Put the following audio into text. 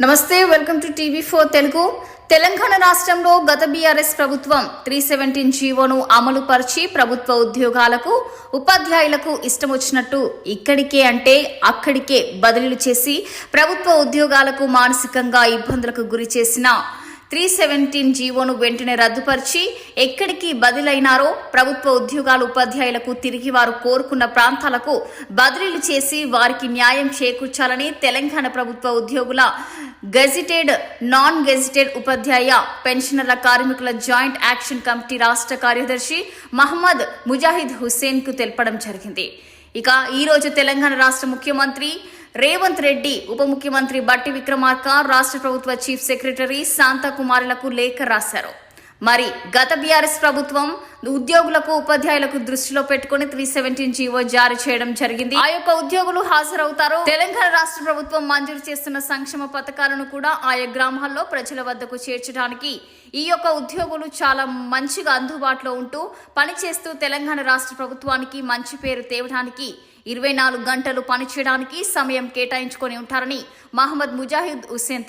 నమస్తే welcome to TV four Telugu Telangana రాష్ట్రంలో గత బీఆర్ఎస్ ప్రభుత్వం త్రీ సెవెంటీన్ జీవోను అమలు పరిచి ప్రభుత్వ ఉద్యోగాలకు ఉపాధ్యాయులకు ఇష్టం వచ్చినట్టు ఇక్కడికే అంటే అక్కడికే బదిలీలు చేసి ప్రభుత్వ ఉద్యోగాలకు మానసికంగా ఇబ్బందులకు గురి చేసిన త్రీ సెవెంటీన్ జీవోను వెంటనే రద్దుపరిచి ఎక్కడికి బదిలైనారో ప్రభుత్వ ఉద్యోగాలు ఉపాధ్యాయులకు తిరిగి వారు కోరుకున్న ప్రాంతాలకు బదిలీలు చేసి వారికి న్యాయం చేకూర్చాలని తెలంగాణ ప్రభుత్వ ఉద్యోగుల గెజిటెడ్ నాన్ గెజిటెడ్ ఉపాధ్యాయ పెన్షనర్ల కార్మికుల జాయింట్ యాక్షన్ కమిటీ రాష్ట్ర కార్యదర్శి మహమ్మద్ ముజాహిద్ హుస్సేన్కు తెలపడం జరిగింది. ఇక ఈ రోజు తెలంగాణ రాష్ట్ర ముఖ్యమంత్రి రేవంత్ రెడ్డి ఉప ముఖ్యమంత్రి బట్టి విక్రమార్క రాష్ట్ర ప్రభుత్వ చీఫ్ సెక్రటరీ శాంతకుమారులకు లేఖ రాశారు. మరి గత బీఆర్ఎస్ ప్రభుత్వం ఉద్యోగులకు ఉపాధ్యాయులకు దృష్టిలో పెట్టుకుని త్రీ సెవెంటీన్ జీవో జారీ చేయడం జరిగింది. ఆ యొక్క ఉద్యోగులు హాజరవుతారు. తెలంగాణ రాష్ట్ర ప్రభుత్వం మంజూరు చేస్తున్న సంక్షేమ పథకాలను కూడా ఆయా గ్రామాల్లో ప్రజల వద్దకు చేర్చడానికి ఈ యొక్క ఉద్యోగులు చాలా మంచిగా అందుబాటులో ఉంటూ పనిచేస్తూ తెలంగాణ రాష్ట్ర ప్రభుత్వానికి మంచి పేరు తేవడానికి ఇరవై నాలుగు గంటలు పనిచేయడానికి సమయం కేటాయించుకొని ఉంటారని మహమ్మద్ ముజాహిద్ హుస్సేన్